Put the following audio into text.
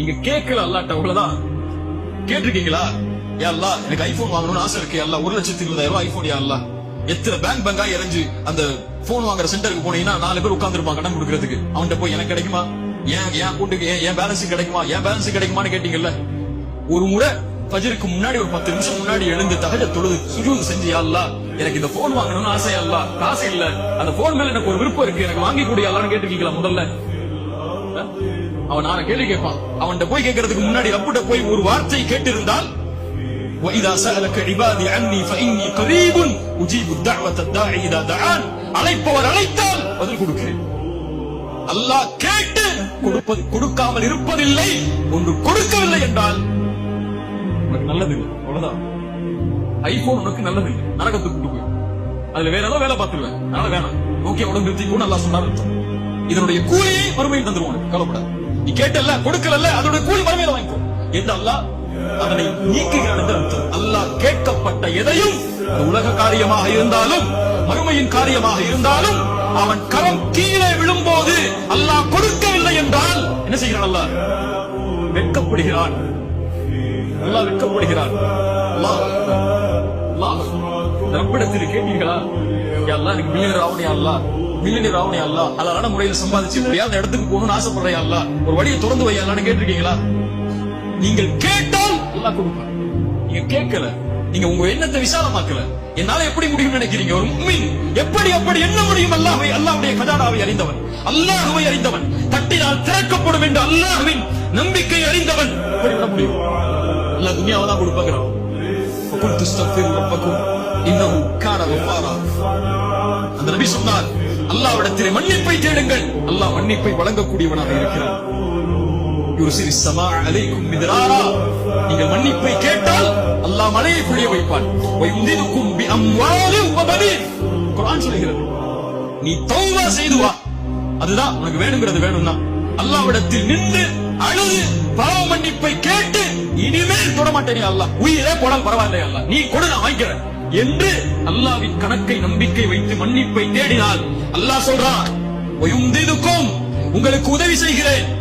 நீங்க கேட்கல அல்லாட்ட அவ்வளவுதான். கேட்டிருக்கீங்களா? யா எனக்கு ஐபோன் வாங்கணும்னு ஆசை இருக்கு எல்லாம் ஒரு லட்சத்தி இருபதாயிரம் ரூபாய் ஐபோன் யா எத்தனை பேங்க் பேங்கா இறஞ்சு அந்த போன் வாங்குற சென்டருக்கு போனீங்கன்னா நாலு பேர் உட்காந்துருப்பாங்க கடன் கொடுக்கறதுக்கு. அவன்கிட்ட போய் எனக்கு கிடைக்குமா? ஏன் என் கூட்டுக்கு ஏன் என் பேலன்ஸ் கிடைக்குமா? என் பேலன்ஸ் கிடைக்குமான்னு கேட்டீங்கல்ல? ஒரு முறை பஜருக்கு முன்னாடி ஒரு பத்து நிமிஷம் முன்னாடி எழுந்து தகஜ தொழுது சுஜூது செஞ்சு யா எனக்கு இந்த போன் வாங்கணும்னு ஆசை யா காசு இல்ல. அந்த போன் மேல எனக்கு ஒரு விருப்பம் இருக்கு. எனக்கு வாங்கி கூடிய அல்லான்னு கேட்டிருக்கீங்களா முதல்ல? அவன் நான கேள்வி கேட்பான் அவன்கிட்ட போய் கேட்கறதுக்கு முன்னாடி ரப்புட்ட போய் ஒரு வார்த்தை கேட்டிருந்தால் وَإِذَا سَأَلَكَ عِبَادِي عَنِّي فَإِنِّي قَرِيبٌ أُجِيبُ الدَّعْوَةَ الدَّاعِ إِذَا دَعَانِ அழைப்பவர் அழைத்தால் பதில் கொடுக்கிறேன் அல்லாஹ் கேட்டு கொடுப்பது கொடுக்காமல் இருப்பதில்லை ஒன்று கொடுக்கவில்லை என்றால் உனக்கு நல்லது இல்லை அவ்வளவுதான் ஐபோன் உனக்கு நல்லது இல்லை நரகத்துக்கு கொண்டு போய் அதுல வேற ஏதாவது வேலை பார்த்துருவேன் அதனால வேணாம் ஓகே உடம்பு நிறுத்திக்கணும் நல்லா சொன்னார் அர்த்தம். இதனுடைய கூலியை மறுமையில் தந்துருவான் கவலைப்படாது நீ கேட்டல்ல கொடுக்கலல்ல அதோட கூலி மறுமையில வாங்கிக்கோ என்று அல்லாஹ் அதனை நீக்குகிறான் என்று அர்த்தம் அல்லாஹ் கேட்கப்பட்ட எதையும் உலக காரியமாக இருந்தாலும் மறுமையின் காரியமாக இருந்தாலும் அவன் கரம் கீழே விழும்போது அல்லாஹ் கொடுக்கவில்லை என்றால் என்ன செய்கிறான் அல்லாஹ் வெட்கப்படுகிறான் அல்லாஹ் வெட்கப்படுகிறான் அல்லாஹ் அல்லாஹ் ரப்பிடத்தில் கேட்டீர்களா யா அல்லாஹ் எனக்கு மில்லியனர் ஆவணே அல்லா மில்லியனர் ஆவணே அல்லா அழகான முறையில் சம்பாதிச்சு எப்படியாவது அந்த இடத்துக்கு போகணும்னு ஆசைப்படுறேன் அல்லா ஒரு வழியை திறந்து வை அல்லான்னு கேட்டிருக்கீங்களா நீங்கள் கேட்டால் அல்லாஹ் கொடுப்பான் நீங்க கேட்கல நீங்க உங்க எண்ணத்தை விசாலமாக்கல என்னால எப்படி முடியும் நினைக்கிறீங்க ஒரு முக்மின் எப்படி அப்படி என்ன முடியும் அல்லாஹ்வை அல்லாஹ்வுடைய கஜானாவை அறிந்தவன் அல்லாஹ்வை அறிந்தவன் தட்டினால் திறக்கப்படும் என்று அல்லாஹ்வின் நம்பிக்கை அறிந்தவன் எப்படி விட முடியும் அல்லாஹ் துனியாவை தான் கொடுப்பாங்கிறான் فقلت استغفروا ربكم انه كان غفارا அந்த நபி சொன்னார் அல்லாஹ்விடத்திலே மன்னிப்பை தேடுங்கள். அல்லாஹ் மன்னிப்பை வழங்கக்கூடியவனாக இருக்கிறான். யுர்சிலி ஸமா அலைக்கும் மிதராரா. நீங்கள் மன்னிப்பை கேட்டால் அல்லாஹ் மலையை புழிய வைப்பான். வயுந்திதுக்கும் பி அம்வாலின் சொல்கிறது நீ தௌபா செய்து வா. அதுதான் உனக்கு வேணுங்கிறது வேணும்னா. அல்லாஹ்விடத்தில் நின்று அழுது பாவ மன்னிப்பை கேட்டு இனிமேல் தொட மாட்டேனே அல்லாஹ். உயிரே போனால் பரவாயில்லை அல்ல நீ கொடு நான் வாங்கிக்கிறேன். என்று அல்லாஹ்வின் கணக்கை நம்பிக்கை வைத்து மன்னிப்பை தேடினால் அல்லாஹ் சொல்றான் உங்களுக்கு உதவி செய்கிறேன்.